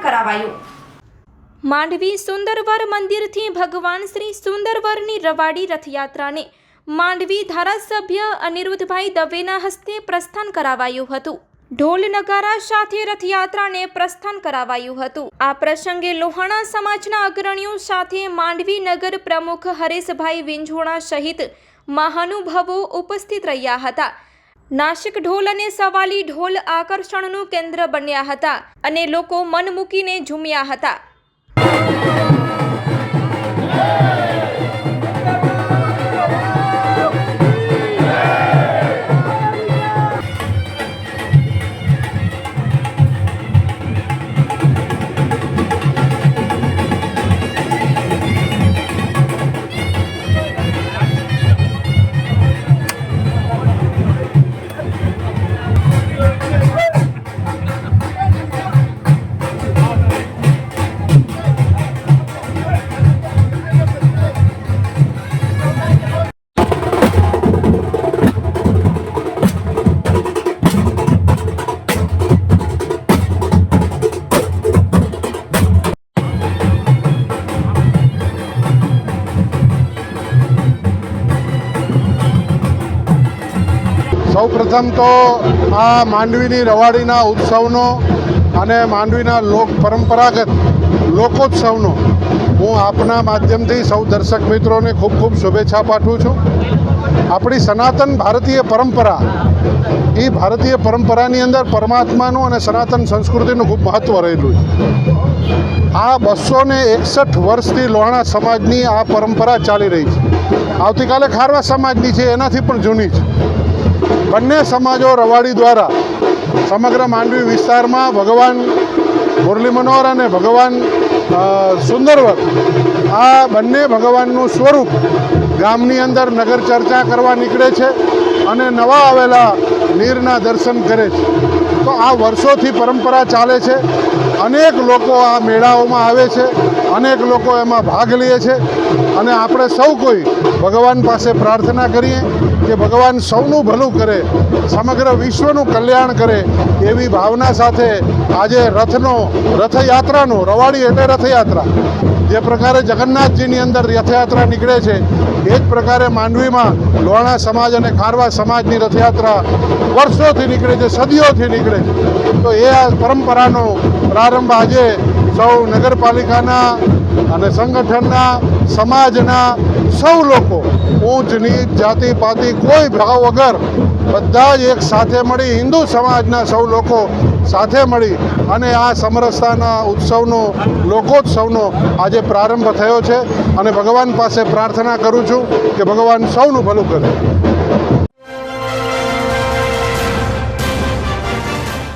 કરાવાયો. માંડવી સુંદરવર મંદિરથી ભગવાન શ્રી સુંદરવરની રવાડી રથયાત્રાને માંડવી ધારાસભ્ય અનિરુદ્ધભાઈ દવેના હસ્તે પ્રસ્થાન કરાવાયું હતું. ઢોલ નગારા સાથે રથયાત્રાને પ્રસ્થાન કરાવાયું હતું. આ પ્રસંગે લોહાણા સમાજના અગ્રણીઓ સાથે માંડવી નગર પ્રમુખ હરેશભાઈ વિંઝોણા સહિત મહાનુભાવો ઉપસ્થિત રહ્યા હતા. નાસિક ઢોલ અને સવાલી ઢોલ આકર્ષણનું કેન્દ્ર બન્યા હતા અને લોકો મન મૂકીને ઝૂમ્યા હતા. સૌ પ્રથમ તો આ માંડવીની રવાડીના ઉત્સવનો અને માંડવીના લોક પરંપરાગત લોકોત્સવનો હું આપના માધ્યમથી સૌ દર્શક મિત્રોને ખૂબ ખૂબ શુભેચ્છા પાઠવું છું. આપણી સનાતન ભારતીય પરંપરા, એ ભારતીય પરંપરાની અંદર પરમાત્માનું અને સનાતન સંસ્કૃતિનું ખૂબ મહત્ત્વ રહેલું છે. આ બસો ને એકસઠ વર્ષથી લોહાણા સમાજની આ પરંપરા ચાલી રહી છે. આવતીકાલે ખારવા સમાજની છે, એનાથી પણ જૂની છે. બંને સમાજો રવાડી દ્વારા સમગ્ર માંડવી વિસ્તારમાં ભગવાન મુરલી મનોહર અને ભગવાન સુંદરવર આ બંને ભગવાનનું સ્વરૂપ ગામની અંદર નગર ચર્ચા કરવા નીકળે છે અને નવા આવેલા નીરના દર્શન કરે છે. આ વર્ષોથી પરંપરા ચાલે છે. અનેક લોકો આ મેળાઓમાં આવે છે. અનેક લોકો એમાં ભાગ લે છે. અને આપણે સૌ કોઈ ભગવાન પાસે પ્રાર્થના કરીએ કે ભગવાન સૌનું ભલું કરે, સમગ્ર વિશ્વનું કલ્યાણ કરે એવી ભાવના સાથે આજે રથનો રથયાત્રાનો રવાડી એટલે રથયાત્રા. જે પ્રકારે જગન્નાથજીની અંદર રથયાત્રા નીકળે છે, એ જ પ્રકારે માંડવીમાં લોણા સમાજ અને ખારવા સમાજની રથયાત્રા વર્ષોથી નીકળે છે, સદીઓથી નીકળે છે. તો એ આ પરંપરાનો પ્રારંભ આજે સૌ નગરપાલિકાના અને સંગઠનના, સમાજના સૌ લોકો, ઊંચ, નીચ, જાતિ, પાતિ, કોઈ ભાવ વગર બધા જ એક સાથે મળી હિન્દુ સમાજના સૌ લોકો સાથે મળી અને આ સમરસતાના ઉત્સવનો, લોકોત્સવનો આજે પ્રારંભ થયો છે. અને ભગવાન પાસે પ્રાર્થના કરું છું કે ભગવાન સૌનું ભલું કરે.